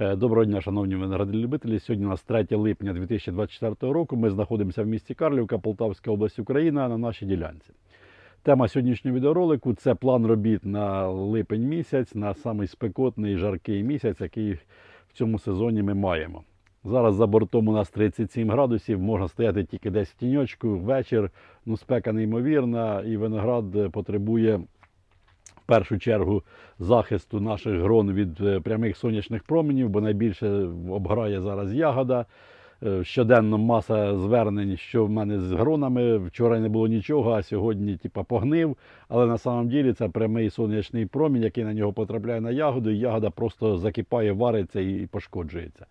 Е, Доброго дня, шановні виноградлюбителі. Сьогодні у нас 3 липня 2024 року. Ми знаходимося в місті Карлівка, Полтавська область України на нашій ділянці. Тема сьогоднішнього відеоролику це план робіт на липень місяць, на самий спекотний жаркий місяць, який в цьому сезоні ми маємо. Зараз за бортом у нас 37 градусів, можна стояти тільки десь в тіньочку, вечір. Ну, спека неймовірна, і виноград потребує першу чергу захисту наших грон від е, прямих сонячних променів, бо найбільше обграє зараз ягода. Е, Щоденно маса звернень, що в мене з гронами. Вчора не було нічого, а сьогодні типа, погнив. Але на самом ділі це прямий сонячний промінь, який на нього потрапляє на ягоду, і ягода просто закипає, вариться і пошкоджується.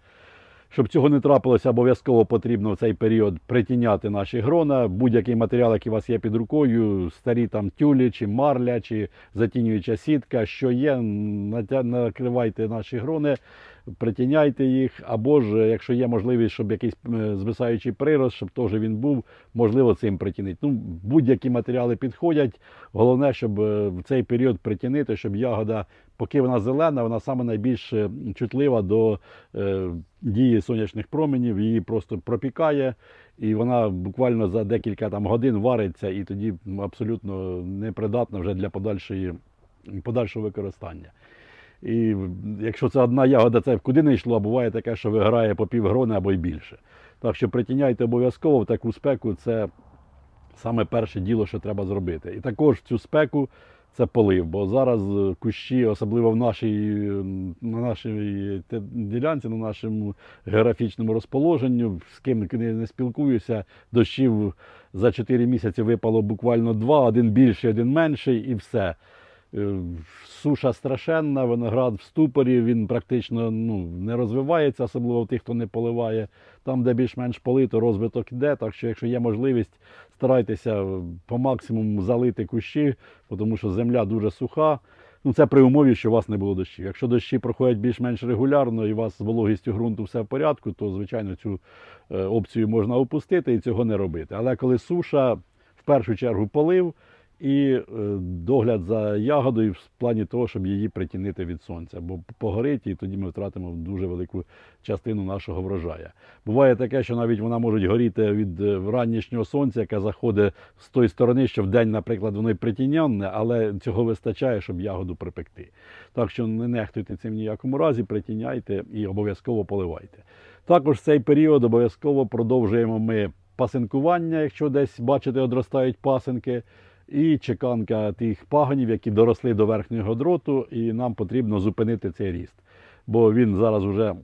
Щоб цього не трапилося, обов'язково потрібно в цей період притіняти наші грона. Будь-який матеріал, який у вас є під рукою, старі там тюлі, чи марля, чи затінююча сітка, що є, накривайте наші грони, притіняйте їх, або ж, якщо є можливість, щоб якийсь е, звисаючий прирост, щоб теж він був, можливо, цим притінити. Ну, будь-які матеріали підходять. Головне, щоб е, в цей період притінити, щоб ягода, поки вона зелена, вона саме найбільш е, чутлива до е, дії сонячних променів, її просто пропікає, і вона буквально за декілька там годин вариться, і тоді абсолютно непридатна вже для подальшої, подальшого використання. І якщо це одна ягода, це куди не йшло, а буває таке, що виграє по півгрони або й більше. Так що притіняйте обов'язково в таку спеку, це саме перше діло, що треба зробити. І також в цю спеку це полив, бо зараз е, кущі, особливо в нашій, на нашій ділянці, на нашому географічному розположенню, з ким не спілкуюся, дощів за 4 місяці випало буквально два, один більший, один менший, і все. Е, Суша страшенна, виноград в ступорі, він практично ну, не розвивається, особливо в тих, хто не поливає. Там, де більш-менш полито, розвиток іде. Так що, якщо є можливість, старайтеся по максимуму залити кущі, тому що земля дуже суха. Ну, це при умові, що у вас не було дощів. Якщо дощі проходять більш-менш регулярно і у вас з вологістю ґрунту все в порядку, то звичайно цю е, опцію можна опустити і цього не робити. Але коли суша, в першу чергу полив і е, догляд за ягодою в плані того, щоб її притінити від сонця, бо погорить, і тоді ми втратимо дуже велику частину нашого врожаю. Буває таке, що навіть вона може горіти від е, ранішнього сонця, яке заходить з тої сторони, що в день, наприклад, воно й притіняне, але цього вистачає, щоб ягоду припекти. Так що не нехтуйте цим ніякому разі, притіняйте і обов'язково поливайте. Також в цей період обов'язково продовжуємо ми пасинкування, якщо десь бачите, одростають пасинки, і чеканка тих пагонів, які доросли до верхнього дроту, і нам потрібно зупинити цей ріст. Бо він зараз вже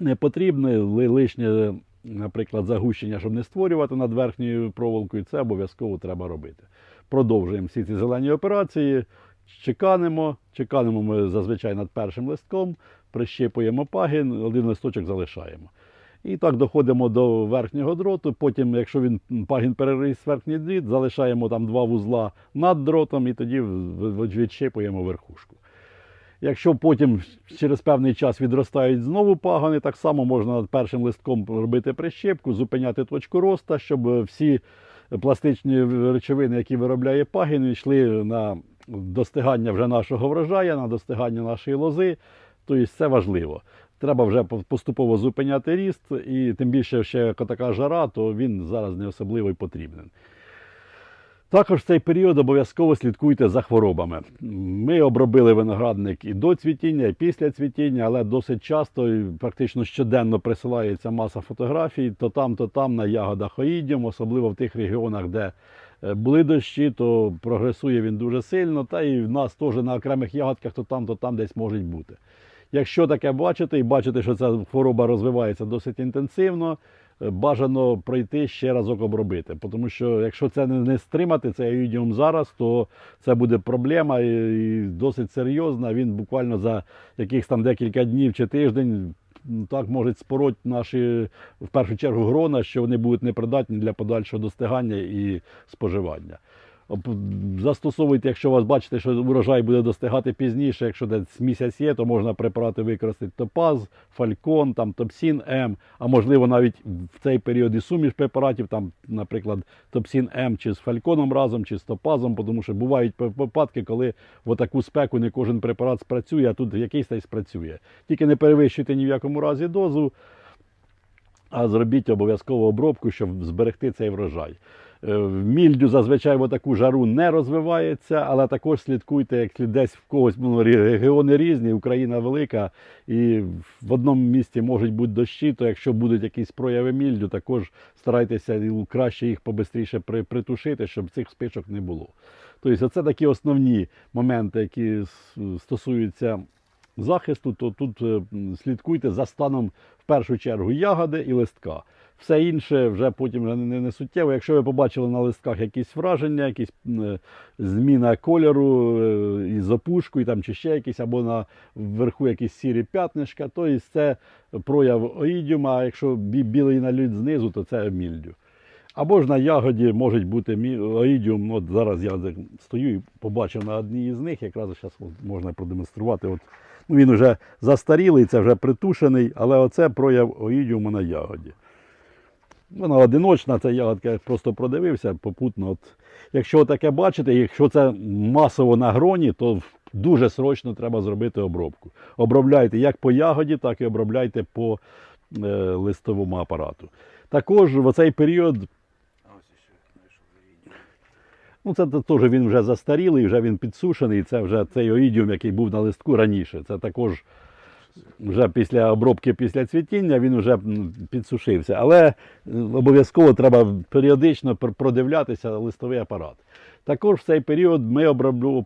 не потрібний, лишнє, наприклад, загущення, щоб не створювати над верхньою проволокою, це обов'язково треба робити. Продовжуємо всі ці зелені операції, чеканимо, чеканимо ми зазвичай над першим листком, прищипуємо пагін, один листочок залишаємо. І так доходимо до верхнього дроту. Потім, якщо він пагін переріс верхній дріт, залишаємо там два вузла над дротом і тоді відщипуємо верхушку. Якщо потім через певний час відростають знову пагони, так само можна першим листком робити прищепку, зупиняти точку росту, щоб всі пластичні речовини, які виробляє пагін, йшли на достигання вже нашого врожаю, на достигання нашої лози. Тобто це важливо. Треба вже поступово зупиняти ріст, і тим більше ще така жара, то він зараз не особливо й потрібен. Також в цей період обов'язково слідкуйте за хворобами. Ми обробили виноградник і до цвітіння, і після цвітіння, але досить часто, практично щоденно присилається маса фотографій, то там, то там на ягодах оїдіум, особливо в тих регіонах, де е, були дощі, то прогресує він дуже сильно. Та і в нас теж на окремих ягодках то там, то там десь можуть бути. Якщо таке бачите і бачите, що ця хвороба розвивається досить інтенсивно, е, бажано пройти ще разок обробити. Тому що якщо це не, стримати, цей аїдіум зараз, то це буде проблема і, досить серйозна. Він буквально за якихось там декілька днів чи тиждень так може спороть наші в першу чергу грона, що вони будуть непридатні для подальшого достигання і споживання. Застосовуйте, якщо вас бачите, що урожай буде достигати пізніше, якщо десь місяць є, то можна препарати використати топаз, фалькон, там топсін М, а можливо навіть в цей період і суміш препаратів, там, наприклад, топсін М чи з фальконом разом, чи з топазом, тому що бувають випадки, коли в таку спеку не кожен препарат спрацює, а тут якийсь та й спрацює. Тільки не перевищуйте ні в якому разі дозу, а зробіть обов'язково обробку, щоб зберегти цей врожай. Е, Мільдю зазвичай в таку жару не розвивається, але також слідкуйте, як десь в когось ну, регіони різні, Україна велика, і в одному місті можуть бути дощі, то якщо будуть якісь прояви мільдю, також старайтеся краще їх побистріше при- притушити, щоб цих спичок не було. Тобто, це такі основні моменти, які стосуються захисту, то тут е, слідкуйте за станом в першу чергу ягоди і листка. Все інше вже потім не, не суттєво. Якщо ви побачили на листках якісь враження, якісь е, зміна кольору е, із опушкою там, чи ще якісь, або на вверху якісь сірі п'ятнишка, то і це прояв оїдіума, а якщо бі- білий наліт знизу, то це мільдю. Або ж на ягоді може бути оїдіум. От зараз я стою і побачив на одній із них, якраз зараз можна продемонструвати. От, ну, він вже застарілий, це вже притушений, але оце прояв оїдіуму на ягоді. Вона одиночна, ця ягодка просто продивився попутно. От, якщо таке бачите, якщо це масово на гроні, то дуже срочно треба зробити обробку. Обробляйте як по ягоді, так і обробляйте по е, листовому апарату. Також в цей період. Ну, це теж він вже застарілий, вже він підсушений. Це вже цей оїдіум, який був на листку раніше. Це також вже після обробки, після цвітіння він вже підсушився. Але е, обов'язково треба періодично продивлятися листовий апарат. Також в цей період ми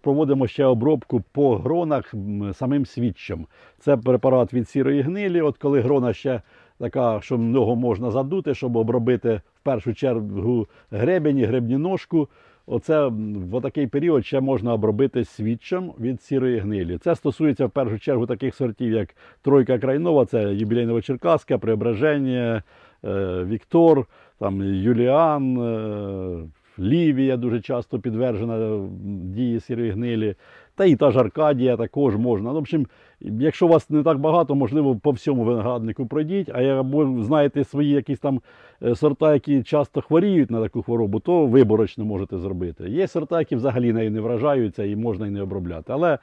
проводимо ще обробку по гронах самим свідчим. Це препарат від сірої гнилі. От коли грона ще така, що в нього можна задути, щоб обробити в першу чергу гребені, гребні ножку. Оце в такий період ще можна обробити свідчем від сірої гнилі. Це стосується в першу чергу таких сортів, як Тройка Крайнова, це юбілейнова черкаска, Преображення, е, Віктор, там, Юліан, е, Лівія дуже часто підтверджена дії сірої гнилі. Та і та ж Аркадія також можна. Ну, в общем, якщо вас не так багато, можливо, по всьому винограднику пройдіть, а або знаєте свої якісь там е, сорта, які часто хворіють на таку хворобу, то виборочно можете зробити. Є сорта, які взагалі нею не вражаються і можна і не обробляти. Але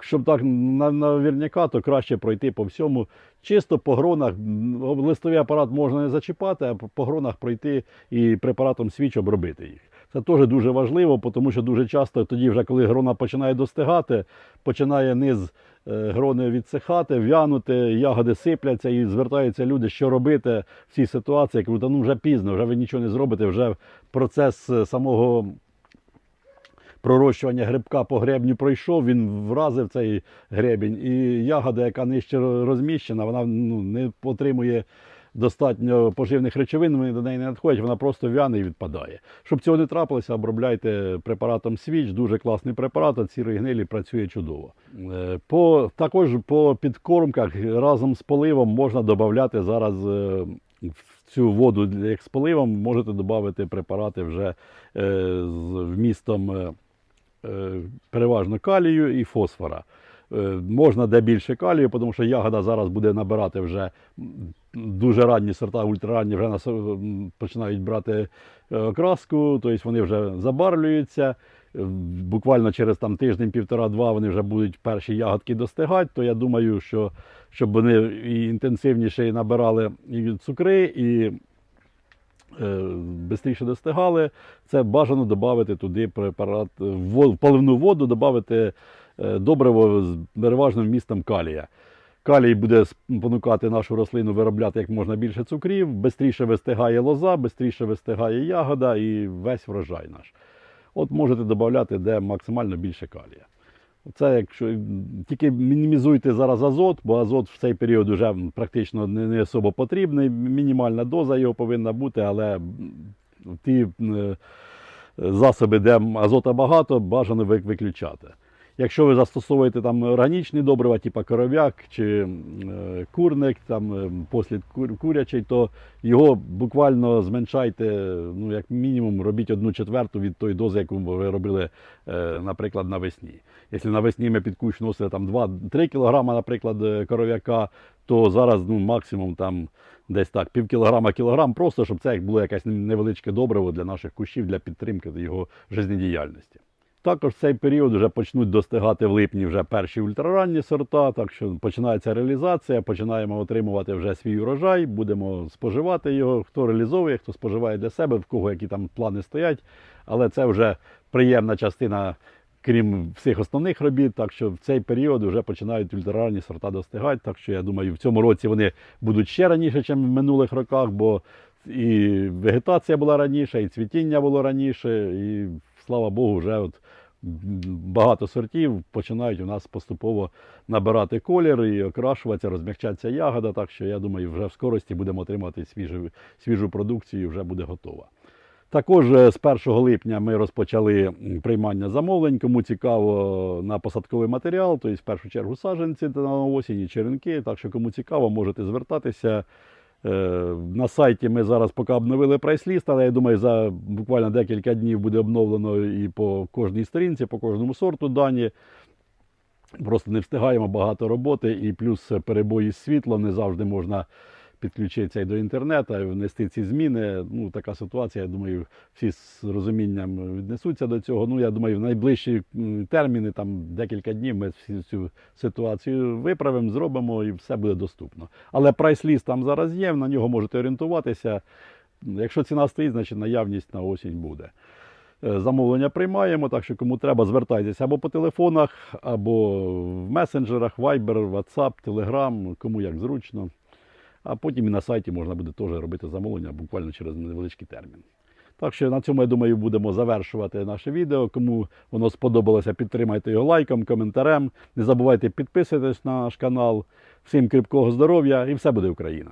щоб так на- навірняка, то краще пройти по всьому. Чисто по гронах, листовий апарат можна не зачіпати, а по гронах пройти і препаратом свіч обробити їх. Це теж дуже важливо, тому що дуже часто тоді, вже коли грона починає достигати, починає низ е, грони відсихати, в'янути, ягоди сипляться і звертаються люди, що робити в цій ситуації. Я кажу, «Та ну вже пізно, вже ви нічого не зробите, вже процес е, самого пророщування грибка по гребню пройшов, він вразив цей гребінь, і ягода, яка нижче розміщена, вона ну, не отримує достатньо поживних речовин, вони до неї не надходять, вона просто в'яне і відпадає. Щоб цього не трапилося, обробляйте препаратом свіч, дуже класний препарат, от сірої гнилі працює чудово. Е, По, також по підкормках разом з поливом можна додати зараз. е, в цю воду як з поливом можете додати препарати вже е, з вмістом переважно калію і фосфора. Е, Можна де більше калію, тому що ягода зараз буде набирати вже дуже ранні сорта, ультраранні вже починають брати е, окраску, тобто вони вже забарвлюються. Е, Буквально через там тиждень, півтора-два вони вже будуть перші ягодки достигати, то я думаю, що щоб вони і інтенсивніше набирали і цукри, і швидше достигали, це бажано додати туди препарат в поливну воду, додати добриво з переважним вмістом калія. Калій буде спонукати нашу рослину виробляти як можна більше цукрів, швидше вистигає лоза, швидше вистигає ягода і весь врожай наш. От можете додати де максимально більше калія. Це якщо тільки мінімізуйте зараз азот, бо азот в цей період вже практично не, не особо потрібний. Мінімальна доза його повинна бути, але ті е, засоби, де азота багато, бажано виключати. Якщо ви застосовуєте там органічні добрива, типу коров'як чи е, курник, там е, послід кур, курячий, то його буквально зменшайте, ну як мінімум, робіть одну четверту від тої дози, яку ви робили, е, наприклад, навесні. Якщо навесні ми під кущ носили там 2-3 кг, наприклад, коров'яка, то зараз ну, максимум там десь так, пів кілограма, кілограм, просто щоб це було якесь невеличке добриво для наших кущів, для підтримки його жизнедіяльності. Також в цей період вже почнуть достигати в липні вже перші ультраранні сорта, так що починається реалізація, починаємо отримувати вже свій урожай, будемо споживати його, хто реалізовує, хто споживає для себе, в кого які там плани стоять. Але це вже приємна частина, крім всіх основних робіт. Так що в цей період вже починають ультраранні сорта достигати. Так що я думаю, в цьому році вони будуть ще раніше, ніж в минулих роках, бо і вегетація була раніше, і цвітіння було раніше, і слава Богу, вже от багато сортів починають у нас поступово набирати колір і окрашуватися, розмягчатися ягода. Так що я думаю, вже в скорості будемо отримати свіжу, свіжу продукцію, і вже буде готова. Також е, з 1 липня ми розпочали приймання замовлень. Кому цікаво на посадковий матеріал, тобто в першу чергу саджанці на осінь і черенки. Так що кому цікаво, можете звертатися. Е, На сайті ми зараз поки обновили прайс-ліст, але я думаю, за буквально декілька днів буде обновлено і по кожній сторінці, по кожному сорту дані. Просто не встигаємо багато роботи, і плюс перебої з світлом не завжди можна підключитися і до інтернету, і внести ці зміни. Ну, така ситуація, я думаю, всі з розумінням віднесуться до цього. Ну, я думаю, в найближчі терміни, там декілька днів, ми всю цю ситуацію виправимо, зробимо і все буде доступно. Але прайс-ліст там зараз є, на нього можете орієнтуватися. Якщо ціна стоїть, значить наявність на осінь буде. Е, Замовлення приймаємо, так що кому треба, звертайтеся або по телефонах, або в месенджерах, Viber, WhatsApp, Telegram, кому як зручно. А потім і на сайті можна буде теж робити замовлення буквально через невеличкий термін. Так що на цьому, я думаю, будемо завершувати наше відео. Кому воно сподобалося, підтримайте його лайком, коментарем. Не забувайте підписуватись на наш канал. Всім кріпкого здоров'я і все буде Україна!